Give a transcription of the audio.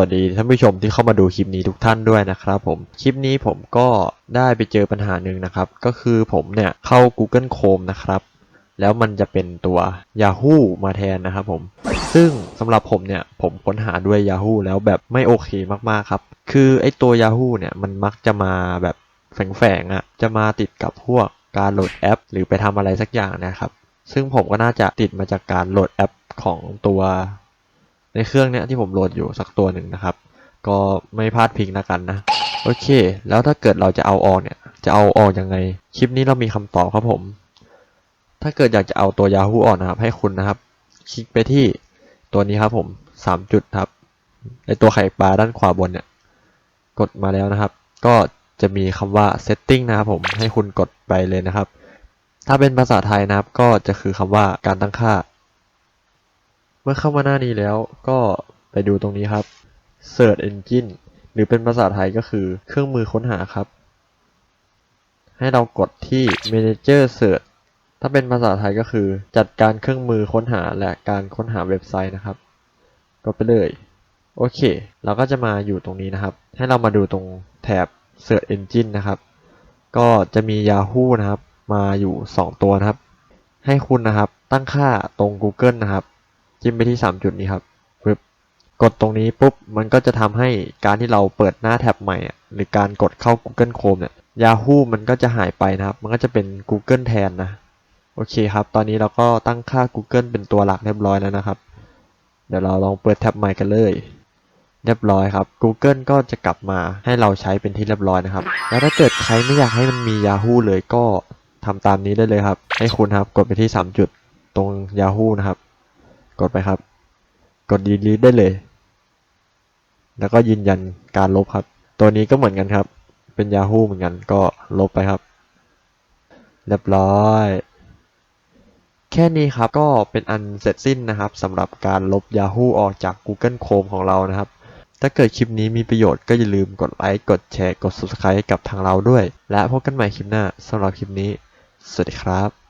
วัสดีท่านผู้ชมที่เข้ามาดูคลิปนี้ทุกท่านด้วยนะครับผม คลิปนี้ผมก็ได้ไปเจอปัญหาหนึ่งนะครับ ก็คือผมเนี่ยเข้า Google Chrome นะครับ แล้วมันจะเป็นตัว Yahoo มาแทนนะครับผม ซึ่งสำหรับผมเนี่ยผมค้นหาด้วย Yahoo แล้วแบบไม่โอเคมากๆครับ คือไอตัว Yahoo เนี่ยมันมักจะมาแบบแฝงๆอะ่ะ จะมาติดกับพวกการโหลดแอป หรือไปทำอะไรสักอย่างนะครับ ซึ่งผมก็น่าจะติดมาจากการโหลดแอปของตัว ในเครื่องเนี้ยที่ผมโหลดอยู่สักตัวหนึ่งนะครับ ก็ไม่พลาดพิงนะกันนะ โอเค แล้วถ้าเกิดเราจะเอาออกเนี่ย จะเอาออกยังไง คลิปนี้เรามีคำตอบครับผม ถ้าเกิดอยากจะเอาตัว Yahoo ออกนะครับ ให้คุณนะครับ คลิกไปที่ตัวนี้ครับผมสามจุดครับ ในตัวไข่ปลาด้านขวาบนเนี่ย กดมาแล้วนะครับ ก็จะมีคำว่า setting นะครับผม ให้คุณกดไปเลยนะครับ ถ้าเป็นภาษาไทยนะครับ ก็จะคือคำว่าการตั้งค่า เมื่อเข้ามาหน้านี้แล้วก็ไปดูตรงนี้ครับ Search Engine หรือเป็นภาษาไทยก็คือเครื่องมือค้นหาครับ ให้เรากดที่ Manager Search ถ้าเป็นภาษาไทยก็คือ จัดการเครื่องมือค้นหาและการค้นหาเว็บไซต์นะครับก็ไปเลยโอเค เราก็จะมาอยู่ตรงนี้นะครับ ให้เรามาดูตรงแถบ Search Engine นะครับ ก็จะมี Yahoo นะครับ มาอยู่ 2 ตัวนะครับ ให้คุณนะครับตั้งค่าตรง Google นะครับ จิ้มไปที่3จุดนี้ครับปึ๊บกดตรงนี้ปุ๊บมันก็จะทำให้การที่เราเปิดหน้าแท็บใหม่อะหรือการกดเข้า Google Chrome เนี่ย Yahoo มันก็จะหายไปนะครับ มันก็จะเป็น Google แทนนะโอเคครับ ตอนนี้เราก็ตั้งค่า Google เป็นตัวหลักเรียบร้อยแล้วนะครับ เดี๋ยวเราลองเปิดแท็บใหม่กันเลย เรียบร้อยครับ Google ก็จะกลับมาให้เราใช้เป็นที่เรียบร้อยนะครับ แล้วถ้าเกิดใครไม่อยากให้มันมี Yahoo เลยก็ทำตามนี้ได้เลยครับ ให้คุณครับกดไปที่ 3 จุดตรง Yahoo นะครับ กดไปครับ กด delete ได้เลย แล้วก็ยืนยันการลบครับ ตัวนี้ก็เหมือนกันครับ เป็น Yahoo เหมือนกันก็ลบไปครับ เรียบร้อย แค่นี้ครับก็เป็นอันเสร็จสิ้นนะครับสำหรับการลบ Yahoo ออกจาก Google Chrome ของเรานะครับถ้าเกิดคลิปนี้มีประโยชน์ก็อย่าลืมกดไลค์ กดแชร์ กด Subscribe ให้กับทางเราด้วย และพบกันใหม่คลิปหน้าสำหรับคลิปนี้ สวัสดีครับ